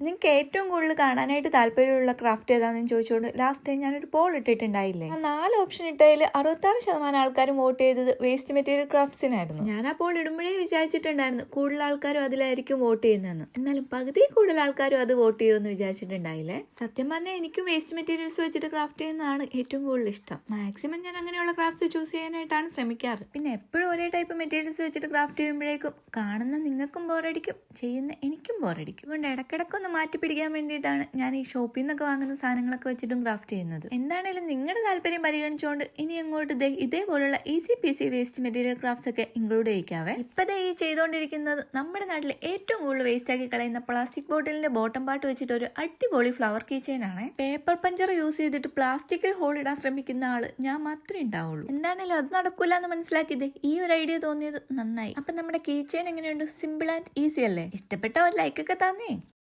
നിങ്ങൾക്ക് ഏറ്റവും കൂടുതൽ കാണാനായിട്ട് താല്പര്യമുള്ള ക്രാഫ്റ്റ് ഏതാണെന്ന് ചോദിച്ചുകൊണ്ട് ലാസ്റ്റ് ടൈം ഞാനൊരു പോൾ ഇട്ടിട്ടുണ്ടായില്ലേ? ആ നാല് ഓപ്ഷൻ ഇട്ടതിൽ അറുപത്താറ് ശതമാനം ആൾക്കാരും വോട്ട് ചെയ്തത് വേസ്റ്റ് മെറ്റീരിയൽ ക്രാഫ്റ്റ്സിനായിരുന്നു ഞാൻ ആ പോൾ ഇടുമ്പോഴേ വിചാരിച്ചിട്ടുണ്ടായിരുന്നു കൂടുതൽ ആൾക്കാരും അതിലായിരിക്കും വോട്ട് ചെയ്യുന്നതെന്ന്. എന്നാലും പകുതി കൂടുതൽ ആൾക്കാരും അത് വോട്ട് ചെയ്യുമെന്ന് വിചാരിച്ചിട്ടുണ്ടായില്ലേ? സത്യം പറഞ്ഞാൽ എനിക്കും വേസ്റ്റ് മെറ്റീരിയൽസ് വെച്ചിട്ട് ക്രാഫ്റ്റ് ചെയ്യുന്നതാണ് ഏറ്റവും കൂടുതൽ ഇഷ്ടം. മാക്സിമം ഞാൻ അങ്ങനെയുള്ള ക്രാഫ്റ്റ്സ് ചൂസ് ചെയ്യാനായിട്ടാണ് ശ്രമിക്കാറ്. പിന്നെ എപ്പോഴും ഒരേ ടൈപ്പ് മെറ്റീരിയൽസ് വെച്ചിട്ട് ക്രാഫ്റ്റ് ചെയ്യുമ്പോഴേക്കും കാണുന്ന നിങ്ങൾക്കും ബോറടിക്കും ചെയ്യുന്ന എനിക്കും ബോറടിക്കും അതുകൊണ്ട് ഇടയ്ക്കിടയ്ക്കൊന്ന് മാറ്റി പിടിക്കാൻ വേണ്ടിയിട്ടാണ് ഞാൻ ഈ ഷോപ്പിൽ നിന്നൊക്കെ വാങ്ങുന്ന സാധനങ്ങളൊക്കെ വെച്ചിട്ടും ക്രാഫ്റ്റ് ചെയ്യുന്നത്. എന്താണേലും നിങ്ങളുടെ താല്പര്യം പരിഗണിച്ചുകൊണ്ട് ഇനി അങ്ങോട്ട് ദേ ഇതേപോലുള്ള easy peasy waste material crafts ഒക്കെ ഇൻക്ലൂഡ് ചെയ്യിക്കാവേ. ഇപ്പതേ ഈ ചെയ്തുകൊണ്ടിരിക്കുന്നത് നമ്മുടെ നാട്ടിലെ ഏറ്റവും കൂടുതൽ വേസ്റ്റ് ആക്കി കളയുന്ന പ്ലാസ്റ്റിക് ബോട്ടിലിന്റെ ബോട്ടം പാട്ട് വെച്ചിട്ട് ഒരു അടിപൊളി ഫ്ലവർ കീ ആണ്. പേപ്പർ പഞ്ചർ യൂസ് ചെയ്തിട്ട് പ്ലാസ്റ്റിക്കിൽ ഹോൾ ഇടാൻ ശ്രമിക്കുന്ന ആൾ ഞാൻ മാത്രമേ ഉണ്ടാവുള്ളൂ. എന്താണേലും അത് നടക്കൂല എന്ന് മനസ്സിലാക്കിയത് ഈ ഒരു ഐഡിയ തോന്നിയത് നന്നായി. അപ്പൊ നമ്മുടെ കീ ചെയിൻ എങ്ങനെയുണ്ട്? സിമ്പിൾ ആൻഡ് ഈസി അല്ലേ? ഇഷ്ടപ്പെട്ട ഒരു ലൈക്ക് ഒക്കെ തന്നേ.